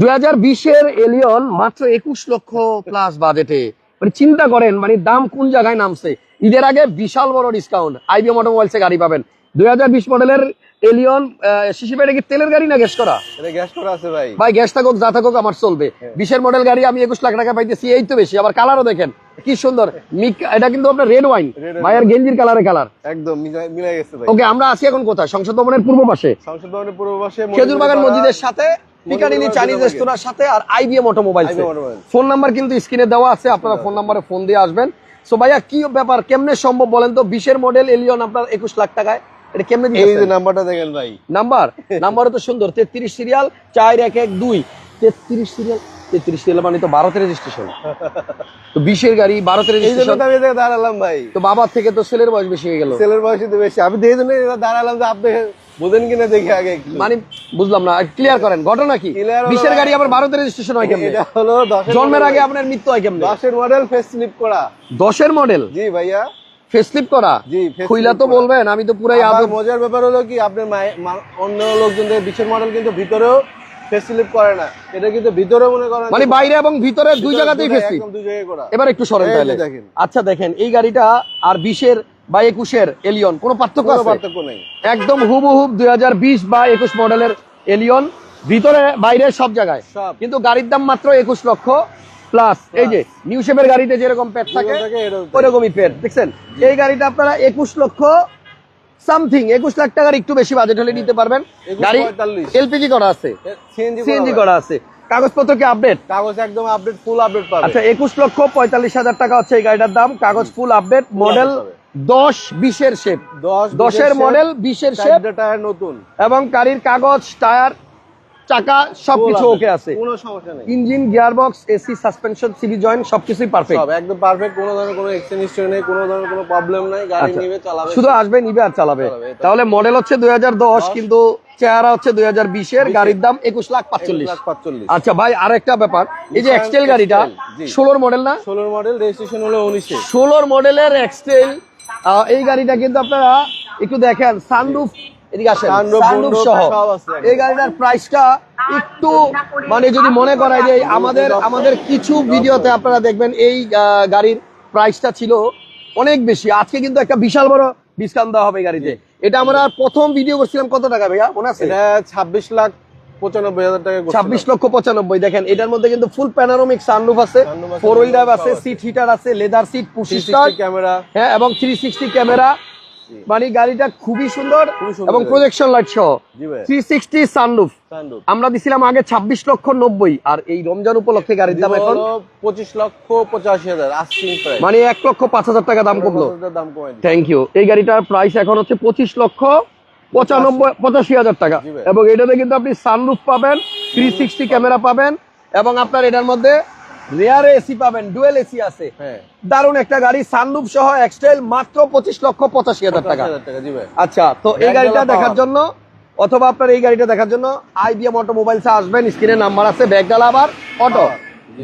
দুই হাজার বিশের এলিয়ন মাত্র একুশ লক্ষ প্লাস বাজেটে মানে চিন্তা করেন মানে দাম কোন জায়গায় নামছে? ঈদের আগে বিশাল বড় ডিসকাউন্ট আইবিএম অটোমোবাইলসে গাড়ি পাবেন। দুই হাজার বিশ মডেলের এলিয়ন শিশি কি তেলের গাড়ি না গ্যাস করা? গ্যাস করা আছে ভাই। ভাই গ্যাস থাকুক যা থাকুক আমার চলবে। বিশের মডেল গাড়ি আমি একুশ লাখ টাকা পাইতেছি এই তো বেশি। আবার কালারও দেখেন কি সুন্দর। এটা কিন্তু আপনার রেড ওয়াইন wine। গেঞ্জির কালারে কালার একদম মিলাই গেছে ওকে আমরা আছি এখন কোথায়? সংসদ ভবনের পূর্ব পাশে। সংসদ ভবনের পূর্ব পাশে খেজুর বাগান মসজিদের সাথে মজিদুর চাইনিজ রেস্তোরাঁর সাথে আর আইবিএম অটোমোবাইল ফোন নাম্বার কিন্তু স্ক্রিনে দেওয়া আছে আপনারা ফোন নাম্বারে ফোন দিয়ে আসবেন। সো ভাইয়া কি ব্যাপার কেমনে সম্ভব বলেন তো? বিশের মডেল এলিয়ন আপনার একুশ লাখ টাকায় এটা কেমনে এই যে নাম্বারটা দেখেন ভাই। নাম্বার? নাম্বারও তো সুন্দর তেত্রিশ সিরিয়াল সিরিয়াল? মানে তো ভারতের রেজিস্ট্রেশন তো বিশের গাড়ি তো আমি দাঁড়ালাম ভাই। তো বাবার থেকে তো ছেলের বয়স বেশি হয়ে গেল। ছেলের বয়সে তো বেশি। আমি দেখে জন্য এটা দাঁড়ালাম যে আপনি বোঝেন কিনা দেখে আগে মানে বুঝলাম না ক্লিয়ার করেন ঘটনা কি? বিশের গাড়ি আবার ভারতের রেজিস্ট্রেশন হয় কেমনে? এটা হলো জন্মের আগে আপনার মৃত্যু হয় কেমনে? দশের মডেল ফেস স্লিপ করা। দশের মডেল জি ভাইয়া। ফেসলিপ করা? খুইলা তো বলবেন আমি তো পুরাই আদব মজার ব্যাপার হলো কি আপনার অন্য লোকজনদের বিশের মডেল কিন্তু ভিতরেও ফেস স্লিপ করে না। এটা কিন্তু ভিতরে মনে করেন মানে বাইরে এবং ভিতরে দুই জায়গাতেই ফেসলিপ একদম দুই জায়গায় করা। এবার একটু সরেন তাহলে। আচ্ছা দেখেন এই গাড়িটা আর বিশের বা একুশের এলিয়ন কোনো পার্থক্য পার্থক্য নেই। একদম হুবহুব দুই হাজার বিশ বা একুশ মডেলের এলিয়ন ভিতরে বাইরে সব জায়গায়। কিন্তু গাড়ির দাম মাত্র একুশ লক্ষ প্লাস এই যে নিউ শেপের গাড়িতে যেরকম পেট থাকে। ওইরকমই পেট দেখছেন? এই গাড়িটা আপনারা একুশ লক্ষ সামথিং একুশ লাখ টাকার একটু বেশি বাজেট হলে নিতে পারবেন। গাড়ি এলপিজি করা আছে। সিএনজি করা আছে। কাগজপত্র কি আপডেট কাগজ একদম আপডেট ফুল আপডেট পাবে। আচ্ছা একুশ লক্ষ পঁয়তাল্লিশ হাজার টাকা হচ্ছে এই গাড়িটার দাম। কাগজ ফুল আপডেট মডেল। দশ বিশের শেপ দশ দশের মডেল বিশের শেপ টায়ার নতুন। এবং গাড়ির কাগজ টায়ার চাকা সবকিছু ওকে আছে। কোনো সমস্যা নেই। Engine gearbox AC suspension CV joint সবকিছুই পারফেক্ট সব একদম পারফেক্ট কোনো ধরনের কোনো এক্সচেঞ্জ হিস্টরি নেই কোনো ধরনের কোনো প্রবলেম নাই গাড়ি আচ্ছা। নিবে চালাবে। শুধু আসবে নিবে আর চালাবে। তাহলে মডেল হচ্ছে দুই হাজার দশ কিন্তু চেহারা হচ্ছে দুই হাজার বিশের গাড়ির দাম একুশ লাখ পাঁচচল্লিশ। লাখ পাঁচচল্লিশ। আচ্ছা ভাই আর একটা ব্যাপার। এই যে এক্সটেল গাড়িটা X-Trail, জি। ষোলোর মডেল না? ষোলোর মডেল রেজিস্ট্রেশন হলো উনিশে। ষোলোর মডেলের এক্সটেল এই গাড়িটা কিন্তু আপনারা একটু দেখেন সানরুফ এদিকে আসেন সানরুফ সহ। সব আছে একদম। এই গাড়িটার প্রাইসটা একটু মানে যদি মনে করায় যে আমাদের আমাদের কিছু ভিডিওতে আপনারা দেখবেন এই গাড়ির প্রাইসটা ছিল অনেক বেশি। আজকে কিন্তু একটা বিশাল বড় ডিসকাউন্ট দেওয়া হবে গাড়িতে। এটা আমরা প্রথম ভিডিও করছিলাম কত টাকা ভাইয়া? মনে আছে? ছাব্বিশ লাখ পঁচানব্বই হাজার টাকা ছাব্বিশ লক্ষ পঁচানব্বই দেখেন এটার মধ্যে কিন্তু ফুল প্যানারোমিক সানরুফ আছে ফোর হুইল ড্রাইভ আছে। সিট হিটার আছে লেদার সিট পুশি 360 ক্যামেরা হ্যাঁ এবং থ্রি সিক্সটি ক্যামেরা মানে গাড়িটা খুবই সুন্দর এবং প্রজেকশন লাইট সহ। থ্রি সিক্সটি সানরুফ আমরা দিছিলাম আগে ছাব্বিশ লক্ষ নব্বই আর এই রমজান উপলক্ষে গাড়ির দাম এখন পঁচিশ লক্ষ পঁচাশি হাজার প্রাইস মানে এক লক্ষ পাঁচ হাজার টাকা দাম কমলো। থ্যাংক ইউ এই গাড়িটার প্রাইস এখন হচ্ছে পঁচিশ লক্ষ পঁচানব্বই পঁচাশি হাজার টাকা। এবং এটাতে কিন্তু আপনি সানরুফ পাবেন থ্রি সিক্সটি ক্যামেরা পাবেন এবং আপনার এটার মধ্যে রেয়ার এসি পাবেন ডুয়েল এসি আছে। হ্যাঁ। দারুণ একটা গাড়ি সানরুফ সহ এক্সটেল মাত্র পঁচিশ লক্ষ পঁচাশি হাজার টাকা। আচ্ছা তো এই গাড়িটা দেখার জন্য অথবা আপনার এই গাড়িটা দেখার জন্য আইবিএম অটোমোবাইলসে আসবেন স্ক্রিনে নাম্বার আছে ব্যাগডালা আবার অটো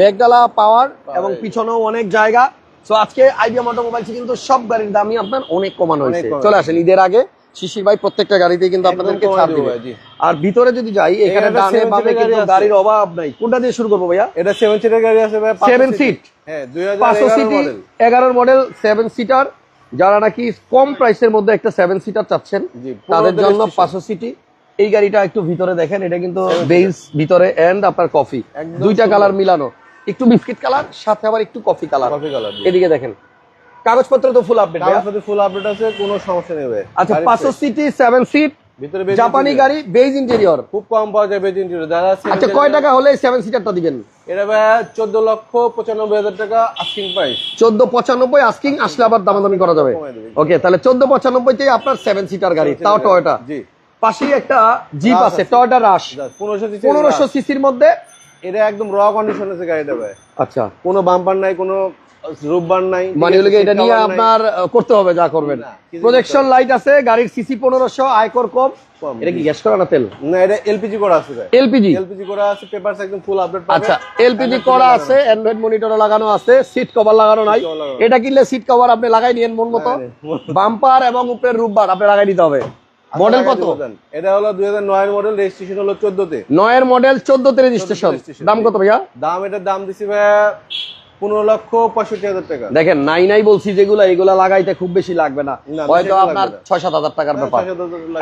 ব্যাগডালা পাওয়ার এবং পিছনেও অনেক জায়গা। তো আজকে আইবিএম অটোমোবাইলসে কিন্তু সব গাড়ির দামই আপনার অনেক কমানো হয়েছে। চলে আসেন ঈদের আগে। শিশির ভাই প্রত্যেকটা গাড়িতে কিন্তু আপনাদেরকে ছাড় দিবে আর ভিতরে যদি যাই এখানে ডানে বামে কিন্তু গাড়ির অভাব নাই। কোনটা দিয়ে শুরু করব ভাইয়া? এটা সেভেন সিটার গাড়ি আছে ভাই Seven seat? হ্যাঁ দুই হাজার পাঁচশো সিটি মডেল এগারোর মডেল সেভেন সিটার যারা নাকি কম প্রাইসের মধ্যে একটা সেভেন সিটার চাচ্ছেন তাদের জন্য registration। পাঁচশো সিটি। এই গাড়িটা একটু ভিতরে দেখেন এটা কিন্তু বেস ভিতরে এন্ড আপনার কফি দুইটা কালার মিলানো। একটু বিস্কিট কালার সাথে আবার একটু কফি কালার কফি কালার এদিকে দেখেন। কাগজপত্র তো ফুল আপডেট কাগজপত্র ফুল আপডেট আছে কোনো সমস্যা নেই আচ্ছা পাঁচশো। সিটি সেভেন সিট ভিতরে জাপানি গাড়ি বেজ ইন্টেরিয়র খুব কম পাওয়া যায় বেজ ইন্টেরিয়র যারা seven আচ্ছা কয় টাকা হলে সেভেন সিটারটা দিবেন? এটা চোদ্দ লক্ষ পঁচানব্বই হাজার টাকা আস্কিং প্রাইস চোদ্দ পঁচানব্বই আস্কিং আসলে আবার দামাদামি করা যাবে। ওকে তাহলে চোদ্দ পঁচানব্বইতেই আপনার সেভেন সিটার গাড়ি তাও টয়টা জি। পাশেই একটা জিপ আছে। টয়টা রাশ পনেরোশো পনেরোশো সিসির মধ্যে? এটা একদম র কন্ডিশন আছে গাড়িটা ভাই। আচ্ছা। কোনো বাম্পার নাই কোনো রূপবার নাই মানে হলো এটা নিয়ে আপনার করতে হবে যা করবেন। প্রজেকশন লাইট আছে গাড়ির সিসি আয়কর কম। কম, এটা কি গ্যাস করা না তেল? না এটা এলপিজি করা আছে এলপিজি এলপিজি করা আছে পেপারস একদম ফুল আপডেট পাবে আচ্ছা এলপিজি করা আছে অ্যান্ড্রয়েড মনিটর লাগানো আছে সিট কভার লাগানো নাই। এটা কিনলে সিট কভার আপনি লাগাই নিয়েন মন মতো। বাম্পার এবং উপরের রূপবার আপনি লাগাই দিতে হবে। মডেল আচ্ছা, কত? এটা হলো দুই হাজার নয়ের মডেল রেজিস্ট্রেশন হলো চোদ্দতে। নয়ের মডেল চোদ্দতে রেজিস্ট্রেশন দাম কত ভাইয়া? দাম এটার দাম দিছি ভাইয়া পনেরো লক্ষ পঁয়ষট্টি হাজার টাকা। দেখেন নাই নাই বলছি যেগুলা এগুলা লাগাইতে খুব বেশি লাগবে না। হয়তো আপনার ছয় সাত হাজার টাকার ব্যাপার।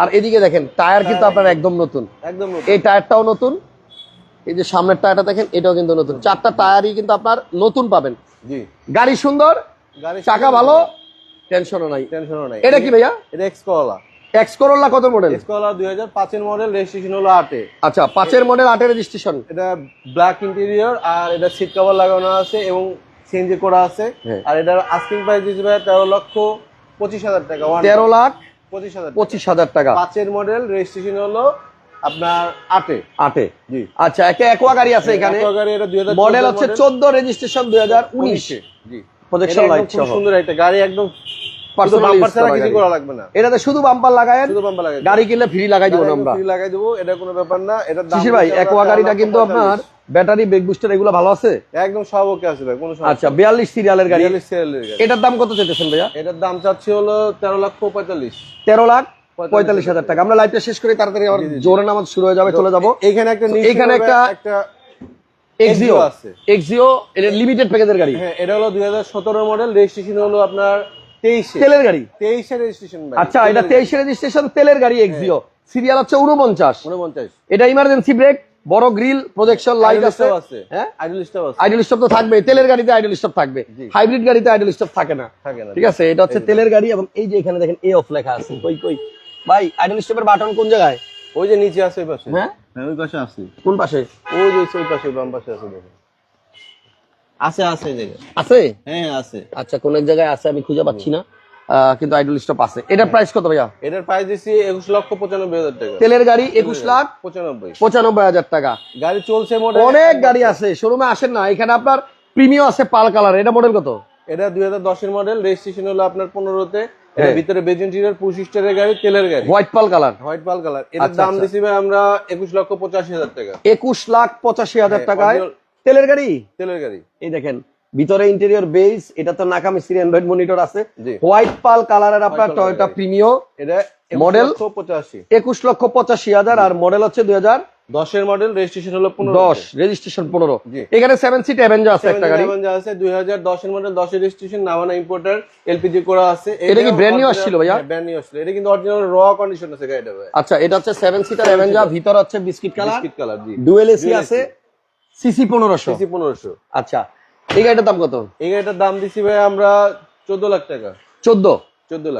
আর এদিকে দেখেন টায়ার কিন্তু আপনার একদম নতুন। একদম এই টায়ারটাও নতুন। এই যে সামনের টায়ারটা দেখেন এটাও কিন্তু নতুন। চারটা টায়ারই কিন্তু আপনার নতুন পাবেন। জি। গাড়ি সুন্দর চাকা ভালো টেনশনও নাই। টেনশনও নাই। এটা কি ভাইয়া? এটা এক্স এক্স করোলা কত মডেল এক্স দুই হাজার পাঁচের মডেল রেজিস্ট্রেশন হলো আটে। আচ্ছা পাঁচের মডেল আটের রেজিস্ট্রেশন এটা ব্ল্যাক ইন্টেরিয়র আর এটা সিট কভার লাগানো আছে এবং সিএনজি করা আছে। হ্যাঁ। আর এটার আস্কিং প্রাইস দিচ্ছে তেরো লক্ষ পঁচিশ হাজার টাকা one তেরো লাখ পঁচিশ হাজার টাকা। পঁচিশ হাজার টাকা। পাঁচের মডেল রেজিস্ট্রেশন হলো আপনার আটে। আটে। জি। আচ্ছা একে একোয়া গাড়ি আছে এখানে। Aqua গাড়ি এটা দুই হাজার মডেল হচ্ছে চোদ্দ রেজিস্ট্রেশন দুই হাজার উনিশ। জি। প্রজেকশন লাইট সহ। সুন্দর একটা গাড়ি একদম Personal বাম্পার use ছাড়া করা কিছু গাড়ি। করা লাগবে না। এটাতে শুধু বাম্পার লাগায় শুধু বাম্পার লাগাই গাড়ি কিনলে ফ্রি লাগাই দিব আমরা। ফ্রি লাগাই দেবো এটা কোনো ব্যাপার না এটা শিশির ভাই একোয়া গাড়িটা কিন্তু আপনার ব্যাটারি ব্রেক বুস্টার এগুলো ভালো আছে? একদম সব ওকে আছে ভাই কোনো আচ্ছা বিয়াল্লিশ সিরিয়ালের গাড়ি। বিয়াল্লিশ সিরিয়ালের গাড়ি। এটার দাম কত চাইতেছেন ভাইয়া? এটার দাম চাচ্ছি হলো লাখ পঁয়তাল্লিশ। হাজার টাকা। আমরা লাইভটা শেষ করে তাড়াতাড়ি আবার জোরে নামাজ শুরু হয়ে যাবে চলে যাব। এখানে একটা এখানে একটা- এক্সিও আছে। এক্সিও এটা লিমিটেড প্যাকেজের গাড়ি। হ্যাঁ এটা হলো দুই হাজার সতেরো মডেল রেজিস্ট্রেশন হলো আপনার তেলের গাড়ি? তেইশে রেজিস্ট্রেশন আচ্ছা এটা তেইশে রেজিস্ট্রেশন তেলের গাড়ি এক্সিও সিরিয়াল হচ্ছে উনপঞ্চাশ উনপঞ্চাশ এটা ইমার্জেন্সি ব্রেক বড় গ্রিল প্রজেকশন লাইট আছে। হ্যাঁ? আইডল স্টপ আছে। আইডল স্টপ তো থাকবে তেলের গাড়িতে আইডল স্টপ থাকবে। হাইব্রিড গাড়িতে আইডল স্টপ থাকে না। থাকে না। ঠিক আছে? এটা হচ্ছে তেলের গাড়ি এবং এই যে এখানে দেখেন এ অফ লেখা আছে। কই কই? ভাই আইডল স্টপের বাটন কোন জায়গায়? ওই যে নিচে আছে ওই পাশে। হ্যাঁ? হ্যাঁ ওই পাশে আছে। কোন পাশে? ওই যে ওই পাশে বাম পাশে আছে দেখো আছে আছে আছে? হ্যাঁ আছে। আচ্ছা কোন এক জায়গায় আছে আমি খুঁজে পাচ্ছি না। কিন্তু আইডল স্টপ আছে। এটার প্রাইস কত ভাইয়া? এটার প্রাইস দিছি একুশ লক্ষ পঁচানব্বই হাজার টাকা। তেলের গাড়ি একুশ লাখ পঁচানব্বই। পঁচানব্বই হাজার টাকা। গাড়ি চলছে অনেক গাড়ি আছে শোরুমে আসেন না। এখানে আপনার প্রিমিয়াম আছে পাল কালার এটা মডেল কত? এটা দুই হাজার দশের মডেল রেজিস্ট্রেশন হলো আপনার পনেরোতে। হ্যাঁ। ভিতরে পুশ স্টারের গাড়ি তেলের গাড়ি। White pearl colour white pearl colour এটার আচ্ছা, দাম আচ্ছা। দিছি ভাই আমরা একুশ লক্ষ পঁচাশি হাজার টাকা। একুশ লাখ পঁচাশি হাজার হ্যাঁ, টাকায় তেলের গাড়ি? তেলের গাড়ি। এই দেখেন ভিতরে ইন্টেরিয়র বেস এটা তো নাকা মিস্ত্রি অ্যান্ড্রয়েড মনিটর আছে। হোয়াইট পাল কালারের আপনার টয়োটা প্রিমিও এটা? মডেল পঁচাশি। একুশ লক্ষ পঁচাশি হাজার আর মডেল হচ্ছে দুই হাজার দশের মডেল রেজিস্ট্রেশন হলো পনেরো দশ রেজিস্ট্রেশন পনেরো। এখানে সেভেন সিট অ্যাভেঞ্জার আছে একটা গাড়ি। আছে দুই হাজার দশের মডেল দশের রেজিস্ট্রেশন নামানা ইম্পোর্টার এলপিজি করা আছে। এটা কি brand new আসছিল ভাইয়া? ব্র্যান্ড নিউ আসছিল। এটা কিন্তু অরিজিনাল র কন্ডিশন আছে গাড়িটা আচ্ছা এটা হচ্ছে সেভেন সিটার অ্যাভেঞ্জার ভিতর হচ্ছে বিস্কিট কালার বিস্কিট কালার জি। ডুয়েল এসি আছে। সিসি পনেরোশো। সিসি পনেরোশো। আচ্ছা এই গাড়িটার দাম কত? এই গাড়িটার দাম দিছি ভাই আমরা চোদ্দ লাখ টাকা। চোদ্দ?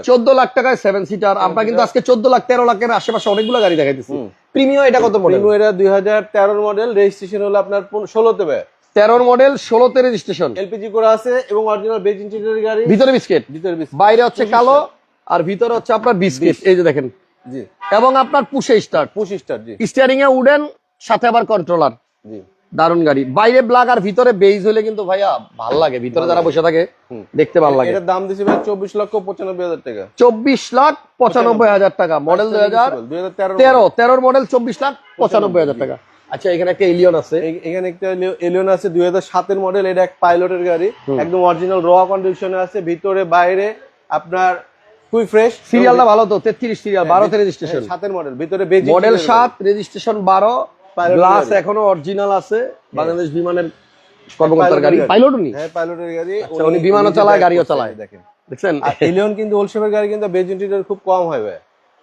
চোদ্দ লাখ। টাকায় সেভেন সিটার আমরা কিন্তু আজকে চোদ্দ লাখ তেরো লাখের আশেপাশে অনেকগুলো গাড়ি দেখাইতেছি। প্রিমিয়াম এটা কত মডেল প্রিমো এটা দুই হাজার তেরোর মডেল রেজিস্ট্রেশন হলো আপনার ষোলোতে ভাই। তেরোর মডেল ষোলোতে রেজিস্ট্রেশন এলপিজি করা আছে এবং অরিজিনাল বেজ ইন্টেরিয়র গাড়ি। ভিতরে বিস্কিট ভিতরে বিস্কিট বাইরে হচ্ছে কালো আর ভিতরে হচ্ছে আপনার বিস্কিট এই যে দেখেন। জি। এবং আপনার পুষে স্টার্ট পুশ স্টার জি। স্টিয়ারিং এ উডেন সাথে আবার কন্ট্রোলার জি। দারুণ গাড়ি। বাইরে ব্ল্যাক আর ভিতরে বেজ হলে কিন্তু ভাইয়া ভালো লাগে। ভিতরে যারা বসে থাকে দেখতে ভালো লাগে। এটার দাম দিছি ভাই চব্বিশ লক্ষ পঁচানব্বই হাজার টাকা। চব্বিশ লাখ পঁচানব্বই হাজার টাকা। মডেল দুই হাজার দুই হাজার তেরো। তেরো তেরোর মডেল চব্বিশ লাখ পঁচানব্বই হাজার টাকা। আচ্ছা এখানে একটা এলিয়ন আছে। এখানে একটা এলিয়ন আছে দুই হাজার সাতের মডেল এটা এক পাইলটের গাড়ি। একদম অরিজিনাল র কন্ডিশনে আছে ভিতরে বাইরে আপনার খুবই ফ্রেশ সিরিয়ালটা ভালো তো তেত্রিশ সিরিয়াল বারোতে রেজিস্ট্রেশন সাতের মডেল ভিতরে বেজ মডেল সাত রেজিস্ট্রেশন বারো Pilot গ্লাস এখনও অরিজিনাল আছে বাংলাদেশ বিমানের কর্মকর্তার গাড়ি। গাড়ি। পাইলট উনি? হ্যাঁ পাইলটের গাড়ি। আচ্ছা, উনি বিমানও চালায়, গাড়িও চালায়। দেখেন। দেখছেন? কিন্তু ওল্ড শেপের গাড়ি কিন্তু বেজ ইন্টেরিয়র খুব কম হয় ভাই।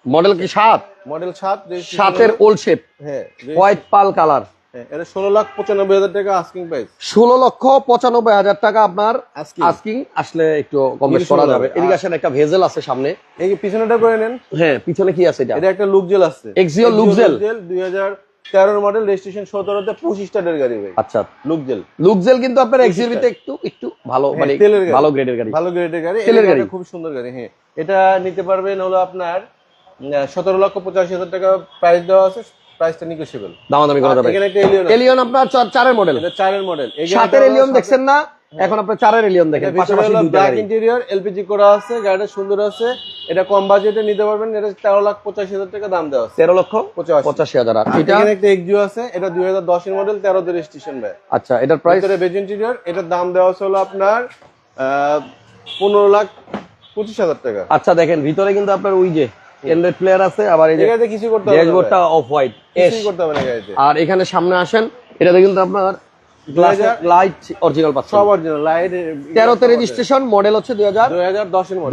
মডেল কি সাত? মডেল সাত সাতের হলো- ওল্ড শেপ হ্যাঁ হোয়াইট পাল কালার হ্যাঁ, এটা ষোলো লাখ পঁচানব্বই হাজার টাকা আস্কিং প্রাইস ষোলো লক্ষ পঁচানব্বই হাজার টাকা আপনার আস্কিং আসলে একটু কম করা যাবে। এদিকে আসেন একটা ভেজেল আছে সামনে। এই যে পিছনেটা করে নেন। হ্যাঁ পিছনে কি আছে এটা? এটা একটা লুক জেল আছে gel? দুই হাজার তেরোর মডেল রেজিস্ট্রেশন সতেরোতে পঁচিশ স্টারের গাড়ি ভাই। আচ্ছা। লুক জেল লুকজেল কিন্তু আপনার এক্সিবিতে একটু একটু ভালো হ্যাঁ, মানে তেলের ভালো গ্রেডের গাড়ি। ভালো গ্রেডের গাড়ি। তেলের খুব সুন্দর গাড়ি হ্যাঁ। এটা নিতে পারবেন হলো আপনার সতেরো লক্ষ পঁচাশি হাজার টাকা প্রাইস দেওয়া আছে। প্রাইসটা নিগোসিয়েবল দামাদামি করা যাবে। এখানে একটা এলিয়ন এলিয়ন আপনার চার- চারের মডেল এটা চারের মডেল সাতের এলিয়ন দেখছেন না? এখন আপনার চারের এলিয়ন দেখেন পাশাপাশি ব্ল্যাক। ইন্টেরিয়র এলপিজি করা আছে গাড়িটা সুন্দর আছে এটা কম বাজেটে নিতে পারবেন এটা তেরো লাখ পঁচাশি হাজার টাকা দাম দেওয়া আছে। তেরো লক্ষ পঁচাশি। হাজার। এটা? একটা এক্সিও আছে এটা দুই হাজার দশের মডেল তেরোতে রেজিস্ট্রেশন ভাই। আচ্ছা এটার প্রাইস বেজ ইন্টেরিয়র এটার দাম দেওয়া আছে হলো আপনার পনেরো লাখ পঁচিশ হাজার টাকা। আচ্ছা দেখেন ভিতরে কিন্তু আপনার ওই যে অ্যান্ড্রয়েড প্লেয়ার আছে আবার এই যে কিছু করতে হবে ড্যাশবোর্ডটা অফ হোয়াইট করতে হবে না আর এখানে সামনে আসেন এটাতে কিন্তু আপনার গ্লাস 2000 লাইট অরিজিনাল পাচ্ছেন সব অরিজিনাল লাইট রেজিস্ট্রেশন মডেল হচ্ছে মডেল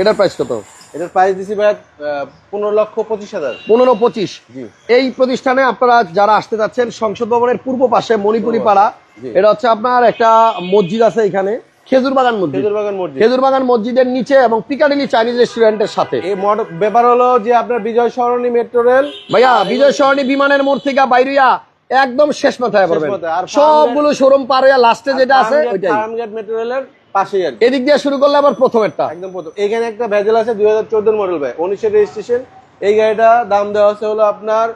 এটার প্রাইস কত? এটার প্রাইস দিছি ভাই পনেরো লক্ষ পঁচিশ হাজার। জি। এই প্রতিষ্ঠানে আপনারা যারা আসতে যাচ্ছেন সংসদ ভবনের পূর্ব পাশে মণিপুরি পাড়া এটা হচ্ছে আপনার একটা মসজিদ আছে এখানে খেজুর বাগান মসজিদ। খেজুর বাগান মসজিদ। খেজুর বাগান মসজিদের নিচে এবং পিকাডিলি চাইনিজ রেস্টুরেন্টের সাথে। এই ব্যাপার হলো যে আপনার বিজয় সরণি মেট্রো রেল। ভাইয়া বিজয় সরণি বিমানের মোড় থেকে বাইরিয়া একদম শেষ মাথায় পড়বেন। আর সবগুলো শোরুম পার হইয়া লাস্টে যেটা আছে ওইটাই। ফার্মগেট মেটেরিয়ালের পাশে পাশেই আর এদিক দিয়ে শুরু করলে আবার প্রথমেরটা। একদম প্রথম। এখানে একটা ভেজেল আছে দুই হাজার চোদ্দ মডেল ভাই। উনিশের রেজিস্ট্রেশন এই গাড়িটা দাম দেওয়া আছে হলো আপনার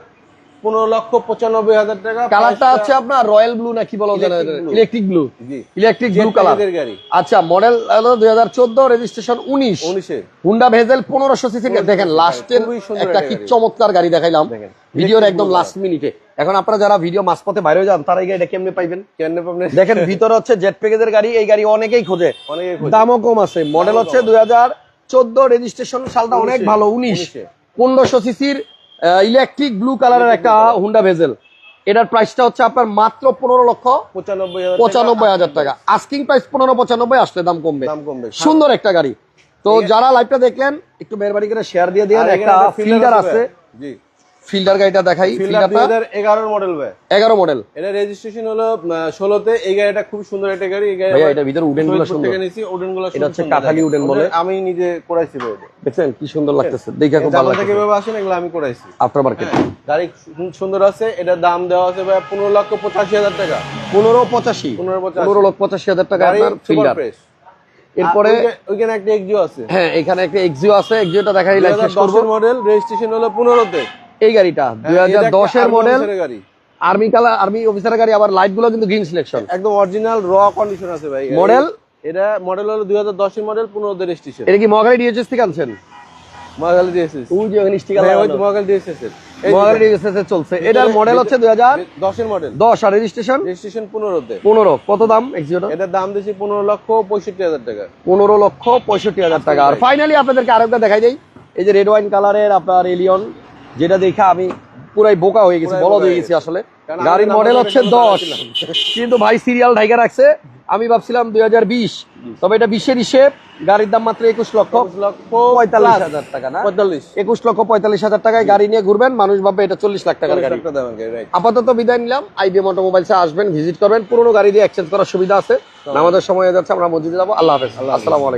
পনেরো লক্ষ পঁচানব্বই হাজার টাকা কালারটা হচ্ছে আপনার রয়্যাল ব্লু না কি বলা। Electric blue electric blue colour গাড়ি। আচ্ছা মডেল হলো দুই হাজার চোদ্দ রেজিস্ট্রেশন উনিশ। উনিশের হুন্ডা ভেজেল পনেরোশো সিসির দেখেন লাস্টের একটা কি চমৎকার গাড়ি দেখাইলাম। ভিডিওর একদম লাস্ট মিনিটে এখন আপনারা যারা ভিডিও মাঝপথে বাইরে যান তারা এই গাড়িটা কেমনে পাইবেন? কেন আপনি দেখেন ভিতরে হচ্ছে জেট প্যাকেজের গাড়ি এই গাড়ি অনেকেই খোঁজে। দামও কম আছে। মডেল হচ্ছে দুই হাজার চোদ্দ রেজিস্ট্রেশন সালটা অনেক ভালো উনিশ। উনিশে। পনেরোশো সিসির ইলেকট্রিক ব্লু কালারের একটা হুন্ডা ভেজেল এটার প্রাইসটা হচ্ছে আপনার মাত্র পনেরো লক্ষ পঁচানব্বই হাজার টাকা। আস্কিং প্রাইস পনেরো পঁচানব্বই আসলে দাম কমবে। কমবে। সুন্দর একটা গাড়ি। তো যারা লাইভটা দেখলেন একটু মেহরবানি করে শেয়ার দিয়ে দিয়ে একটা ফিল্টার আছে। জি। ফিল্ডার গাড়িটা দেখাই ফিল্ডার দুই ফিল্ডারটা হাজার এগারোর মডেল ভাই। এগারো মডেল এটা রেজিস্ট্রেশন হলো ষোলোতে। এই গাড়িটা খুব সুন্দর একটা গাড়ি। এই গাড়ি আবার এটার ভিতরে উডেনগুলো সুন্দর। থেকে নিয়েছি, উডেনগুলো এটা হচ্ছে সুন্দর। উডেন বলে। আমি নিজে করাইছি ভাই এটা। দেখছেন কি সুন্দর লাগতেছে। দেখে খুব ভালো জাপান থেকে লাগছে এভাবে আসেন এগুলো আমি করাইছি। আফটার মার্কেট গাড়ি সুন্দর আছে এটার দাম দেওয়া আছে ভাই পনেরো লক্ষ পঁচাশি হাজার টাকা। পনেরো পঁচাশি। পনেরো পঁচাশি। পনেরো লক্ষ পঁচাশি হাজার টাকা আপনার ফিল্ডার। এরপরে ওইখানে একটা এক্সিও আছে। হ্যাঁ এখানে একটা এক্সিও আছে। এক্সিওটা দেখাই হাজার দশের মডেল রেজিস্ট্রেশন হলো পনেরোতে। এই গাড়িটা দুই হাজার দশের মডেল গাড়ি। আর্মি কালার আর্মি অফিসারের গাড়ি আবার লাইটগুলো কিন্তু গ্রিন সিলেকশন একদম অরিজিনাল র কন্ডিশন আছে ভাই। Model? এটা মডেল হলো দুই হাজার দশের মডেল পনেরোতে রেজিস্ট্রেশন এটা কি ডিএচএস থেকে আনছেন? মহাকালী ডিএসএস ওই যে ওখানে স্টিকার ওই তো ডিএসএস এর। মহাগাড়ি চলছে। এটার মডেল হচ্ছে মডেল দশ আর রেজিস্ট্রেশন রেজিস্ট্রেশন পনেরো। কত দাম এক্সিওটা এটার দাম পনেরো লক্ষ পঁয়ষট্টি হাজার টাকা। পনেরো লক্ষ পঁয়ষট্টি হাজার টাকা। আর ফাইনালি আপনাদেরকে আরেকটা দেখাই দেই। এই যে রেড ওয়াইন কালারের আপনার এলিয়ন যেটা দেখে আমি পুরাই বোকা হয়ে গেছি বলদ হয়ে গেছি আসলে। গাড়ির মডেল হচ্ছে দশ। কিন্তু ভাই সিরিয়াল ঢাইকা রাখছে আমি ভাবছিলাম দুই হাজার বিশ। তবে এটা বিশের হিসেব গাড়ির দাম মাত্র একুশ লক্ষ পঁয়তাল্লিশ হাজার টাকা না? পঁয়তাল্লিশ। একুশ লক্ষ পয়তাল্লিশ হাজার টাকায় গাড়ি নিয়ে ঘুরবেন মানুষ ভাববে এটা চল্লিশ লাখ টাকার গাড়ি। আপাতত বিদায় নিলাম আইবিএম অটোমোবাইলসে আসবেন ভিজিট করবেন পুরোনো গাড়ি দিয়ে এক্সচেঞ্জ করার সুবিধা আছে। আমাদের সময় হয়ে যাচ্ছে আমরা মসজিদে যাব। আল্লাহ হাফেজ। আসসালামু আলাইকুম।